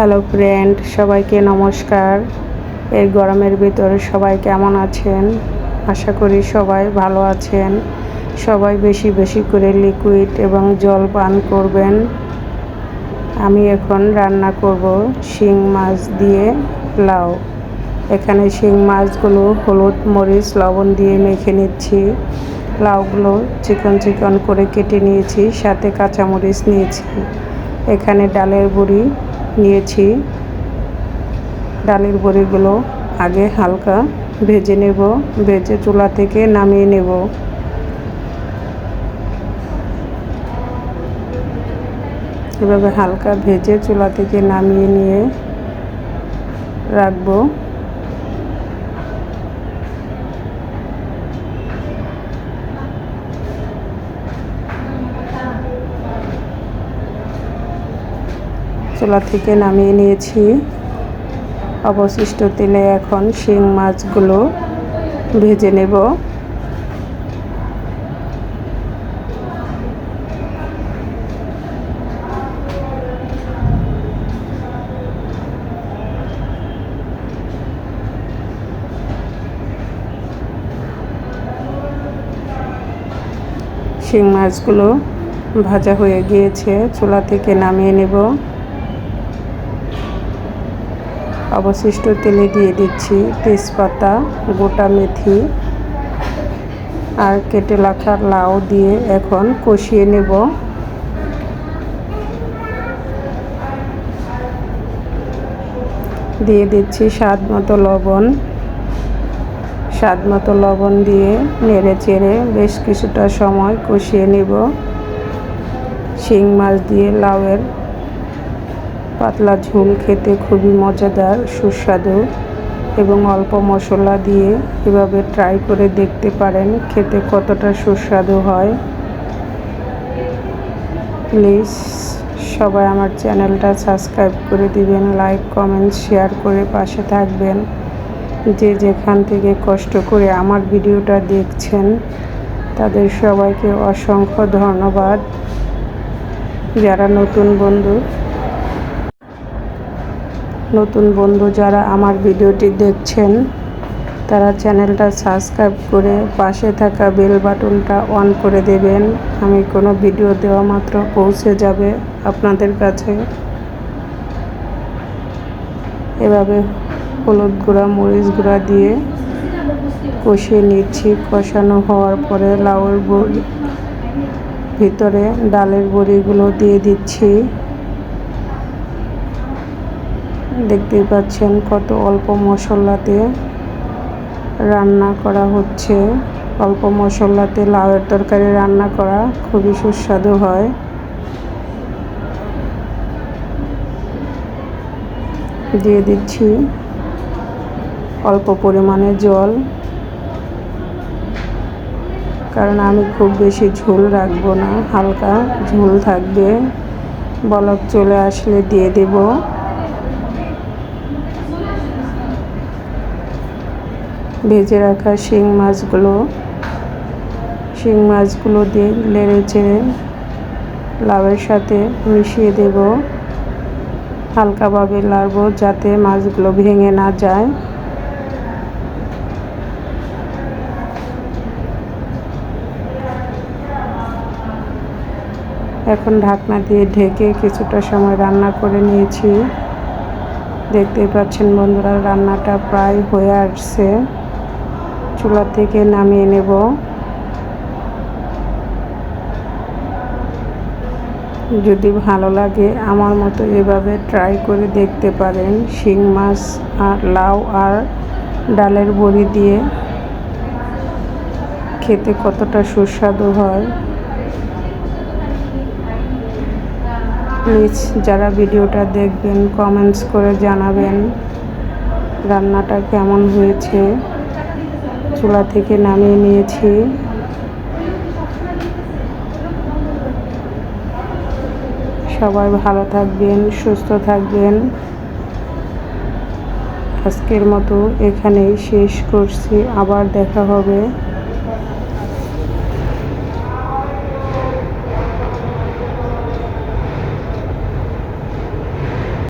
Hello friend সবাইকে নমস্কার। এই গরমের ভিতরে সবাই কেমন আছেন? আশা করি সবাই ভালো আছেন। সবাই বেশি বেশি করে লিকুইড এবং জল পান করবেন। আমি এখন রান্না করব শিং মাছ দিয়ে লাউ। এখানে শিং মাছগুলো হলুদ, মরিচ, লবণ দিয়ে মেখে নিচ্ছি। লাউগুলো চিকন চিকন করে কেটে নিয়েছি, সাথে কাঁচামরিচ নিয়েছি। এখানে ডালের বড়ি নিয়েছি। ডালের বড়িগুলো আগে হালকা ভেজে নেব, ভেজে চুলা থেকে নামিয়ে নেব। এভাবে হালকা ভেজে চুলা থেকে নামিয়ে নিয়ে রাখব। চুলা থেকে নামিয়ে নিয়েছি। অবশিষ্ট তেলে এখন শিং মাছগুলো ভেজে নেব। শিং মাছগুলো ভাজা হয়ে গিয়েছে, চুলা থেকে নামিয়ে নেব। অবশিষ্ট তেলে দিয়ে দিচ্ছি তেজপাতা, গোটা মেথি আর কেটে রাখা লাউ দিয়ে এখন কষিয়ে নেব। দিয়ে দিচ্ছি স্বাদ মতো লবণ। স্বাদ মতো লবণ দিয়ে নেড়ে চেড়ে বেশ কিছুটা সময় কষিয়ে নেব। শিং মাছ দিয়ে লাউয়ের পাতলা ঝোল খেতে খুবই মজাদার, সুস্বাদু এবং অল্প মশলা দিয়ে এভাবে ট্রাই করে দেখতে পারেন খেতে কতটা সুস্বাদু হয়। প্লিজ সবাই আমার চ্যানেলটা সাবস্ক্রাইব করে দিবেন লাইক কমেন্ট শেয়ার করে পাশে থাকবেন। যে যেখান থেকে কষ্ট করে আমার ভিডিওটা দেখছেন, তাদের সবাইকে অসংখ্য ধন্যবাদ। যারা নতুন বন্ধু নতুন বন্ধু যারা আমার ভিডিওটি দেখছেন, তারা চ্যানেলটা সাবস্ক্রাইব করে পাশে থাকা বেল বাটনটা অন করে দেবেন। আমি কোনো ভিডিও দেওয়া মাত্র পৌঁছে যাবে আপনাদের কাছে। এভাবে হলুদ গুঁড়া, মরিচ গুঁড়া দিয়ে কষিয়ে নিচ্ছি। কষানো হওয়ার পরে লাউয়ের বড়ি, ভিতরে ডালের বড়িগুলো দিয়ে দিচ্ছি। দেখতেই পাচ্ছেন কত অল্প মশলাতে রান্না করা হচ্ছে। অল্প মশলাতে লাউয়ের তরকারি রান্না করা খুবই সুস্বাদু হয়। দিয়ে দিচ্ছি অল্প পরিমাণে জল। কারণ আমি খুব বেশি ঝোল রাখব না, হালকা ঝোল থাকবে। বলক চলে আসলে দিয়ে দেব। ভেজে রাখা শিং মাছগুলো। শিং মাছগুলো দিয়ে লেড়ে চেড়ে লাউয়ের সাথে মিশিয়ে দেব। হালকাভাবে লাড়ব যাতে মাছগুলো ভেঙে না যায়। এখন ঢাকনা দিয়ে ঢেকে কিছুটা সময় রান্না করে নিয়েছি। দেখতেই পাচ্ছেন বন্ধুরা, রান্নাটা প্রায় হয়ে আসছে। চুলা থেকে নামিয়ে নেব। যদি ভালো লাগে, আমার মতো এভাবে ট্রাই করে দেখতে পারেন। শিং মাছ আর লাউ আর ডালের বড়ি দিয়ে খেতে কতটা সুস্বাদু হয়। প্লিজ যারা ভিডিওটা দেখবেন কমেন্টস করে জানাবেন রান্নাটা কেমন হয়েছে। চুলা থেকে নামিয়ে নিয়েছি। সবাই ভালো থাকবেন, সুস্থ থাকবেন। আজকের মতো এখানেই শেষ করছি। আবার দেখা হবে।